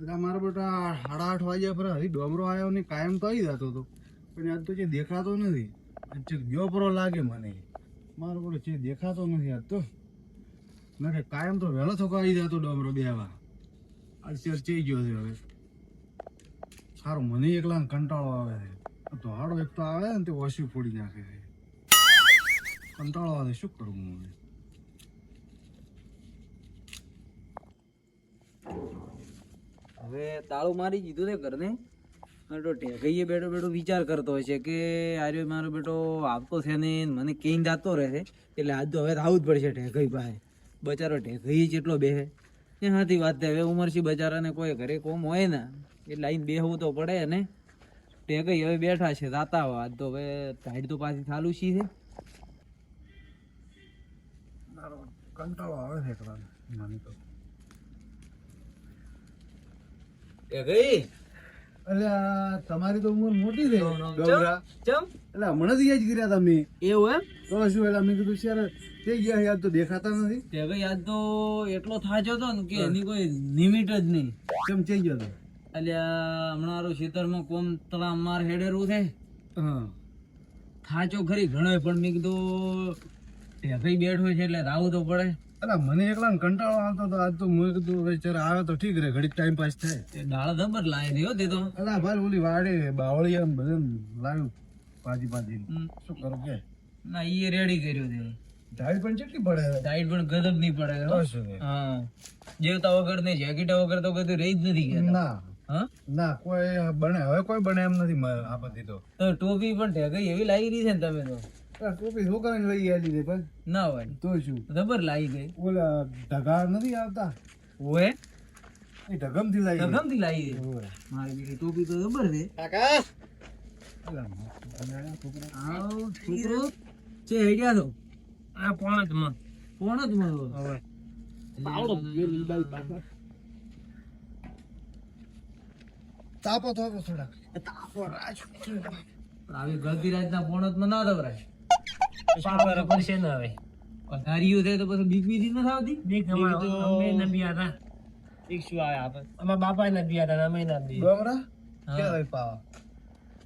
એટલે મારા બેટા સાડા આઠ વાગ્યા પર હજી ડોમરો આવ્યો ને કાયમ તો આવી જતો હતો. પણ આજ તો જે દેખાતો નથી. આજ ગયો પરો લાગે મને. મારો બોલો જે દેખાતો નથી આજ તો. ના કાયમ તો વહેલો થોકો આવી જતો ડોમરો બેવા આજ ચર્ચાઈ ગયો છે હવે. સારું, મને એકલા કંટાળો આવે છે. તો હાડો એક તો આવે ને તે ઓછી ફોડી નાખે છે. કંટાળો આવે, શું કરું હું હવે તાળું મારી દીધું છે ઘરને. અને તો ટેકઈએ બેઠો બેઠો વિચાર કરતો હોય છે કે આર્યો મારો બેટો આવતો છે ને મને ક્યાંય જાતો રહે છે. એટલે આજ તો હવે તો આવવું જ પડશે ટેકઈ પાસે. બચારો ટેકઈ જેટલો બેસે એ હાથી વાત છે હવે ઉંમરથી બચારાને કોઈ ઘરે કોમ હોય ને એટલે આઈને બેહવું તો પડે ને. ટેકઈ હવે બેઠા છે દાતા હોય. આજ તો હવે ટાઈડ તો પાછી ચાલુ છી કંટાળો આવે છે તો એટલે આ તમારી તો ઉંમર મોટી થઈ. ચમ એટલે હમણાં જ યાદ કર્યા તમે. એવું એમ? તો શું એટલે મેં કીધું શેર થઈ ગયા યાદ તો દેખાતા નથી. તે ભાઈ આજ તો એટલો થાચો હતો ને કે એની કોઈ લિમિટ જ નહીં. કેમ થઈ ગયો તો? અલ્યા હમણાં હારું ખેતરમાં કોમ તળા માર હેડેરું છે. હા. થાચો ખરી ઘણો પણ મેં કીધું ઢેફઈ બેઠો છે એટલે રાવું તો પડે. એટલે મને એકલા કંટાળો આવતો તો આજ તો મેં કીધું ચાલ આવે તો ઠીક રે ઘડીક ટાઈમ પાસ થાય. તે દાળ દબર લાવી હો તે તો. અલા ભાઈ ઓલી વાડે બાવળી આમ બધે લાવ્યું પાજી પાજી શું કરું કે? ના ઈ રેડી કર્યો તે. ડાઈટ પણ કેટલી પડે ડાઈટ પણ ગજબ નહીં પડે હો. શું? હા. જેવતા વગર ને જેકેટા વગર તો કદી રહી જ નથી ગયા ના હા? ના કોઈ બને હવે કોઈ બને એમ નથી આપતી આ બધી તો. તો ટોપી પણ ઢેગઈ એવી લાગી રહી છે ને તમે તો? આ છોકરાને લઈ આલી દે પણ ના હોય તો શું? જબર લાવી ગઈ. ઓલા ઢગા નથી આવતા? ઓએ એ ઢગમથી લાવી દે. ગમતી લાગી મારી બીજી ટોપી તો છે. છોકરા. આવ છે હેડ્યા તો આ પોણ જ માં. હવે. તાપો તાપો થોડા તાપો રાજ આવી ગલતી રાતના પોણતમાં ના દવરાય. શું કરે પડશે ને હવે. પથારીઓ થાય તો પછી બીક બીજી ન આવતી? અમારા અમે ન હતા. એક શું આવે આપણે? અમારા બાપા ન બિયા હતા અમે ન બી ડોમરા કે હોય પાવા?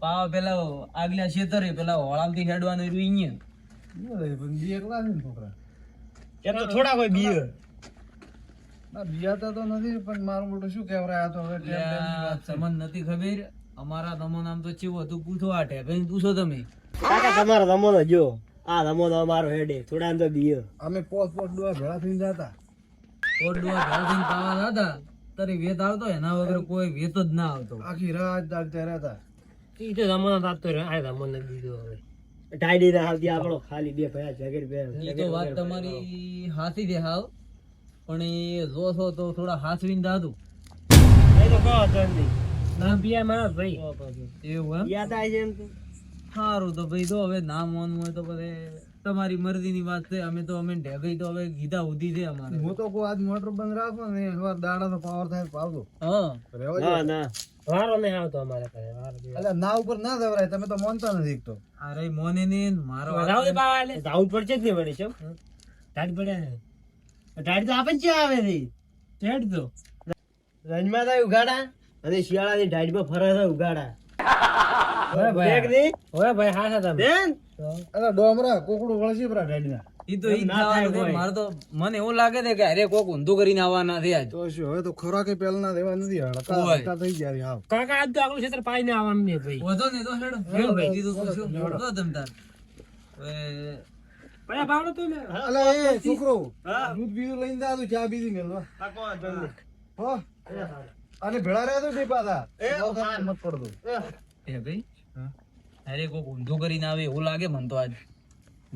પાવા પેલા આગલા ખેતરે પેલા હોળામથી હેડવાનું રહ્યું ન પણ બી એકલા છે ને છોકરા. એ તો થોડા કોઈ બી ના બિયાતા તો નથી પણ મારું મોટું શું કહેવરાય આ તો હવે. તમને નથી ખબર અમારા તમો નામ તો ચેવું હતું પૂછો આ ભાઈ પૂછો તમે. કાકા તમારા રમોનો જો. આ રમોનો અમારો હેડે થોડા અંદર બીએ અમે પોસ પોસ ડોર ભેળા થઈને જતા. ભેળા થઈને પાવા હતા તારી વેત આવતો એના વગર કોઈ વેત જ ના આવતો. આખી રાત જાગતા રહેતા ઈ તો રમોનો તાપતો રહ્યો. આ રમોનો દીધો હવે. ટાઈડી ના આવતી આપણો ખાલી બે ભયા જગેર બે એ તો વાત તમારી હાથી દે હાવ. પણ એ જોશો તો થોડા હાથવીને દાદુ. એ તો કહો તો નહીં નામ પિયા મારા ભાઈ. એવું એમ? યાદ આવે છે એમ તો. સારું તો ભાઈ તો હવે ના મોન હોય તો પછી તમારી મરજીની વાત છે અમે તો અમે ઢેગઈ તો હવે ગીધા ઉધી છે અમારે. હું તો કહું આજ મોટર બંધ રાખો ને સવાર દાડા તો પાવર થાય પાવજો. હા. ના ના. વારો નહીં આવતો અમારે પાસે વારો નહીં એટલે ના ઉપર ના દવરાય તમે તો માનતા નથી તો. અરે મોને ને મારો રાવ બાવા લે રાઉન્ડ પડશે જ નહીં પડે છે ટાઈટ પડે ને. તો આપે જ આવે છે? ટાઈટ તો. રંજમાં થાય ઉગાડા અને શિયાળાની ટાઈટમાં ફરે છે ઉગાડા ઓય ભાઈ. ઓય ભાઈ હા તમે. બેન? ડોમરા કોકડું વળસી પરા ઢાડીના ઈ તો ઈ જ છે. મારે તો મને એવું લાગે છે કે અરે કોક ઊંધું કરીને આવવાના છે આજ. તો શું હવે તો ખોરાકે ના દેવા નથી હડકા થઈ ગયા હાવ. કાકા આજ તો આગળ ક્ષેત્ર પાઈ ને આવવાનું નહીં ભાઈ. વધો ને તો હેડો. હેડો ભાઈ તો શું? તો અલે એ છોકરો દૂધ બીજું લઈને જા તું ચા બીજી મેલવા હો. અને ભેળા રહ્યા તો બે પાછા. મત પડતો એ ભાઈ. અરે કોક ઊંધું કરીને આવે એવું લાગે મને તો આજ.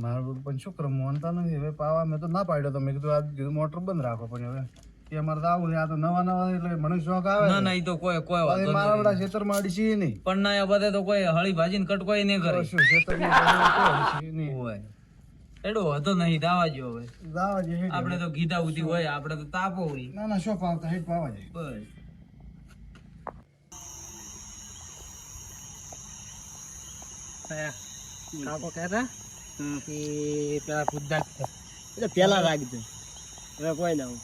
મારું પણ શું કરું માનતા નથી. હવે પાવા મેં તો ના પાડ્યો તો મેં કીધું આ કીધું મોટર બંધ રાખો પણ હવે. એ અમારે તો આવું આ તો નવા નવા એટલે મને શોખ આવે ના ના તો કોઈ કોઈ વાત મારા બધા ખેતરમાં અડી છીએ નહીં. પણ ના એ બધે તો કોઈ હળી ભાજીને કટકોય નહીં કરે. શું છીએ નહીં. હોય. એડો હતો નહીં દાવા જો હવે દાવા જો આપણે તો ગીધા ઉધી હોય આપણે તો તાપો હોય. ના ના શોખ આવતા હેડ પાવા જાય. બસ. કાકો કહેતા કે પેલા ખુદા એટલે પેલા રાખજો. હવે કોઈ ના આવું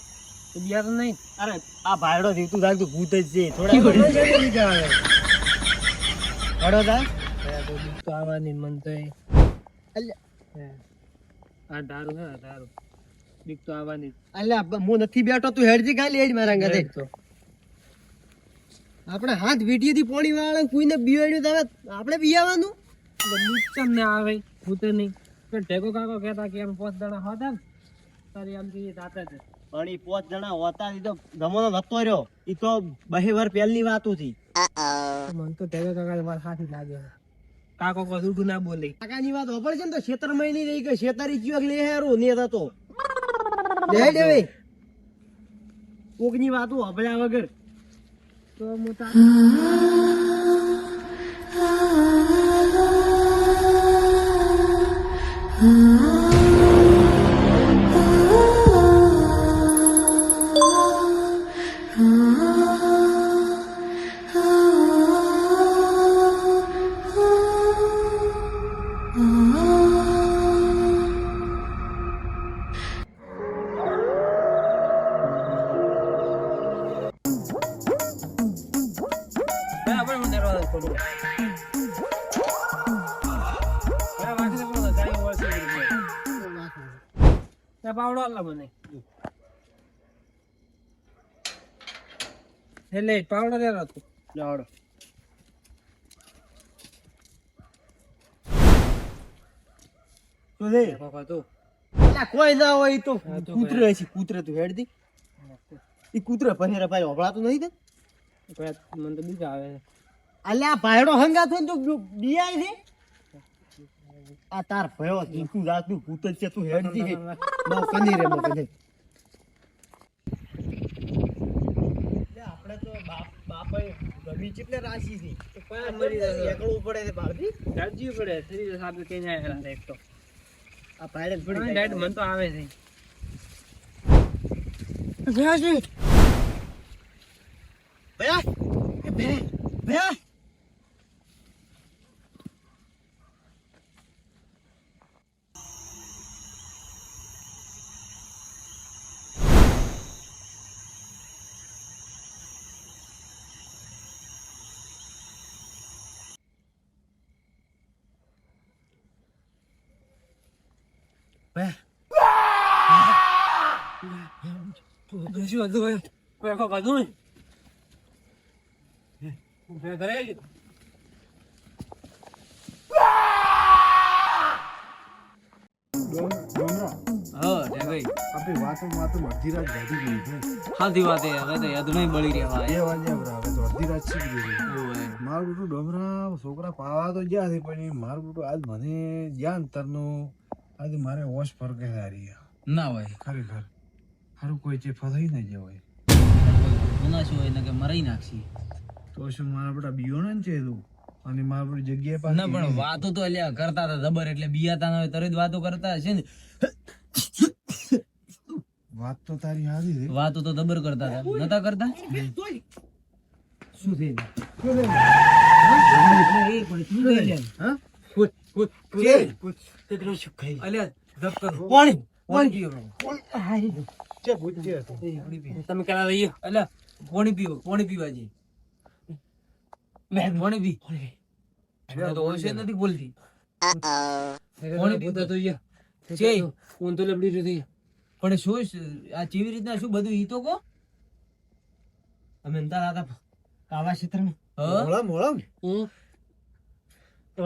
બિયારણ નહીં. અરે આ ભાયડો જીવતું લાગતું ભૂત જ છે. થોડા ને બીજા હળો તા તો આવવાની મન તો અલ્યા. આ દારૂ હે દારૂ બીક તો આવવાની અલ્યા હું નથી બેઠો તું હેડજી ગાલી હેડ મારા ઘરે. આપણે હાથ વીટીએ થી પોણી વાળા કોઈને બીવાડ્યું તમે આપણે બીયાવાનું બીક ને આવે ભૂતે નહીં. પણ ટેકો કાકો કહેતા કે એમ પોત દાણા હોતા ને તારી આમ કહીએ તાતા જ પણ ઈ પાંચ જણા હોતા ઈ તો જમાનો નતો રહ્યો. ઈ તો બહે વાર પહેલની વાત હતી મન તો ટેકો કાકા વાત સાચી લાગે કાકો કોઈ જૂઠું ના બોલે. કાકાની વાત હોપડ છે ને તો ખેતરમાં નહીં રહી ખેતરી ચિયો લે હેરો ને હતો. દેવે કોકની વાતો હભળ્યા વગર. તો મોટા Ah. પાવડો આલા મને. એટલે પાવડો રે રાતો લાવડો તો લે. કાકા તો. કોઈ ના હોય તો હા, છે કૂતરો તું હેડ દી. ઈ કૂતરો પહેરે ભાઈ હોબળાતું નહીં તે? મને તો બીજા આવે. અલ્યા ભાઈડો હંગા થઈને તો બિયાય છે? આ તાર ભયો તીખું રાતનું ભૂત છે તું હેડ દી બહુ કની રે મકે દે આપણે તો બાપ બાપે ગમી રાશી છે. મરી જશે. એકડું પડે છે બાળજી દાજી પડે શરીર સાથે કઈ જાય એક તો. આ ભાઈ પડી જાય. ડાયટ મન તો આવે છે. ભયા ભયા ભયા. શું હતું પેખો કાઢું ને કરે ડોમ- ડોમરા હા રે ભાઈ આપણી રાત વધી ગઈ છે સાચી વાત હવે યાદ નહીં બળી રહ્યા એ બરા હવે તો ડોમરા છોકરા પાવા તો ગયા છે પણ મારું આજ મને જ્ઞાન તરનું આજે મારે વોશ પર કે સારી ના ભાઈ ખરેખર. સારું કોઈ જે ફસાઈ ના જાય હોય ગુના શું હોય ને કે મરાઈ નાખશી. તો શું મારા બેટા બિયોને છે તું? અને મારા બધી જગ્યાએ પાસે ના પણ વાતો તો અલ્યા કરતા હતા જબર એટલે બિયાતા ના હોય તરત વાતો કરતા હશે ને. વાત તો તારી હારી છે. વાતો તો જબર કરતા હતા. નતા કરતા? શું થઈ ખાઈ? અલ્યા જપ કર. પાણી પાણી. તમે રહીએ પાણી પીવો પાણી પીવા જઈએ. મેં પાણી પી. મેં તો ઓછે નથી બોલતી. પાણી પીતા તો યા. છે. ઊન તો લબડી રહી પણ શું આ કેવી રીતના શું બધું ઈ તો કો અમે અંતર હતા કાવા ક્ષેત્રમાં. હા? મોળા મોળા તો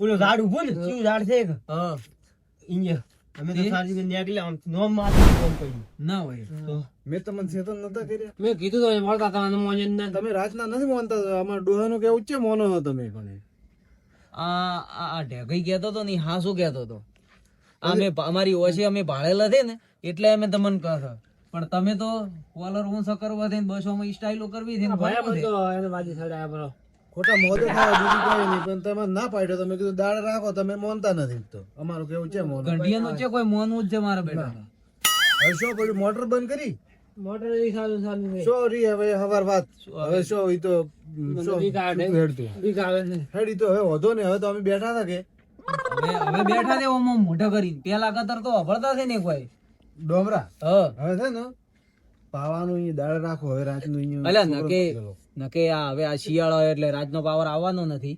ઓલો ઝાડ ઊભો ને શું ઝાડ છે એક. હા. અમે તો સારી રીતે નીકળ્યા આમ નોમ માથે કોમ કર્યું. ના હોય. તો મેં તમને ચેતન નતા કર્યા. મેં કીધું તો મળતા તમને મોજે ના તમે રાતના નથી માનતા અમારા ડોહાનો કે છે મોનો છો તમે પણ આ આ ઢેકઈ કહેતો તો નહીં હા શું કહેતો તો અમે અમારી ઓછી અમે ભાડેલા છે ને એટલે અમે તમને કહો પણ તમે તો કોલર ઊંચો કરવા બસો માં સ્ટાઇલો કરવી છે ને ભરવા છે. ખોટા મોદે થાય બીજું કઈ નહીં પણ તમે ના પાડ્યો તમે કીધું દાળ રાખો તમે મોનતા નથી તો. અમારું કેવું છે મોનો? ગંઢિયાનું છે કોઈ મોનવું જ છે મારા બેટા હવે શું પડ્યું મોટર બંધ કરી? મોટર એ સારું સારું શું રી હવે હવાર વાત. હવે શો ઈ તો હેડી તો હવે વધો ને હવે તો અમે બેઠા હતા કે? હવે હવે બેઠા છે ઓમાં મોઢા કરીને. પેલા કતર તો અભળતા છે ને કોઈ. ડોમરા? હા. હવે છે ને પાવાનું અહીંયા દાળ રાખો હવે રાતનું અહીંયા અલ્યા નકે. નકે આ હવે આ શિયાળો એટલે રાતનો પાવર આવવાનો નથી.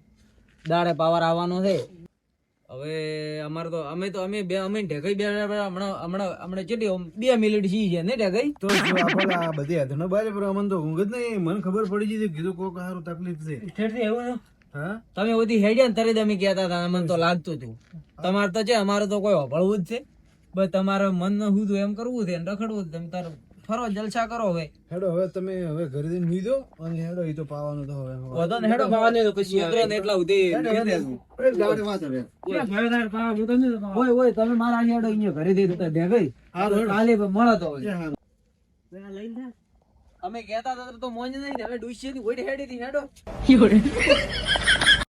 દાડે પાવર આવવાનો છે. હવે અમારે તો અમે તો અમે બે અમે ઢેકાઈ બે હમણાં હમણાં હમણાં કેટલી બે મિનિટ સી છે ને ઢેકાઈ? તો આ બધી હાથનો બાજે પર અમને તો ઊંઘ જ નહીં. મને ખબર પડી જઈ હતી, કીધું કોક સારું તકલીફ છે. ઠેરથી એવું હા? તમે બધી હેડ્યા ને તરત અમે કહેતા હતા મને તો લાગતું હતું. તમારે તો છે અમારે તો કોઈ હોભળવું જ છે. બસ તમારે મન ન હું એમ કરવું છે ને રખડવું છે તમે તાર ફરો જલસા કરો હવે. હેડો હવે તમે હવે ઘરે જઈને જાઓ અને હેડો એ તો પાવાનું તો હવે વધો ને હેડો પાવાને તો કશી ઉતરે ને એટલા ગાડી વાત હવે. પાવા ને ઓય ઓય તમે મારા અહીં હેડો અહીંયા ઘરે થી ઢેકાઈ કાલે મળો તો લઈને. અમે કહેતા હતા તો મોજ નહીં હવે ડુસી ની ઓઈડ હેડી. થી હેડો